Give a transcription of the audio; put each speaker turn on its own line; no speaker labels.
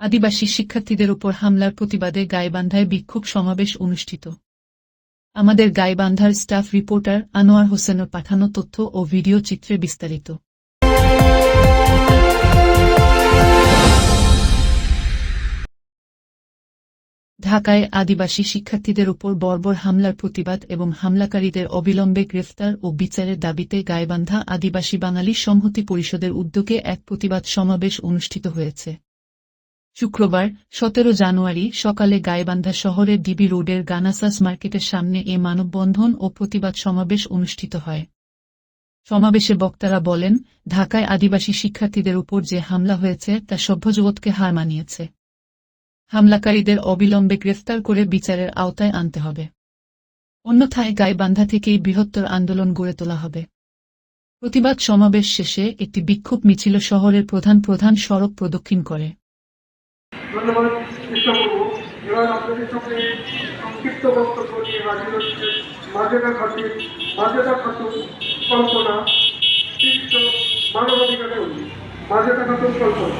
আদিবাসী শিক্ষার্থীদের উপর হামলার প্রতিবাদে গাইবান্ধায় বিক্ষোভ সমাবেশ অনুষ্ঠিত। আমাদের গাইবান্ধার স্টাফ রিপোর্টার আনোয়ার হোসেনের পাঠানো তথ্য ও ভিডিও চিত্রে বিস্তারিত। ঢাকায় আদিবাসী শিক্ষার্থীদের উপর বর্বর হামলার প্রতিবাদ এবং হামলাকারীদের অবিলম্বে গ্রেফতার ও বিচারের দাবিতে গাইবান্ধা আদিবাসী বাঙালি সংহতি পরিষদের উদ্যোগে এক প্রতিবাদ সমাবেশ অনুষ্ঠিত হয়েছে। শুক্রবার, সতেরো জানুয়ারি, সকালে গাইবান্ধা শহরের ডিবি রোডের গানাসাস মার্কেটের সামনে এ মানববন্ধন ও প্রতিবাদ সমাবেশ অনুষ্ঠিত হয়। সমাবেশে বক্তারা বলেন, ঢাকায় আদিবাসী শিক্ষার্থীদের উপর যে হামলা হয়েছে, তা সভ্যজগৎকে হার মানিয়েছে। হামলাকারীদের অবিলম্বে গ্রেফতার করে বিচারের আওতায় আনতে হবে। অন্যথায় গাইবান্ধা থেকেই বৃহত্তর আন্দোলন গড়ে তোলা হবে। প্রতিবাদ সমাবেশ শেষে একটি বিক্ষোভ মিছিল শহরের প্রধান প্রধান সড়ক প্রদক্ষিণ করে।
ধন্যবাদ চেষ্টা করব। এবার আপনাদের সঙ্গে সংক্ষিপ্ত বক্তব্য নিয়ে হাজির হচ্ছে মাজেদা খাতুন। মাজেদা খাতুন কল্পনা শীর্ষ মানবাধিকারের উল্লেখ মাজেদা খাতুন কল্পনা।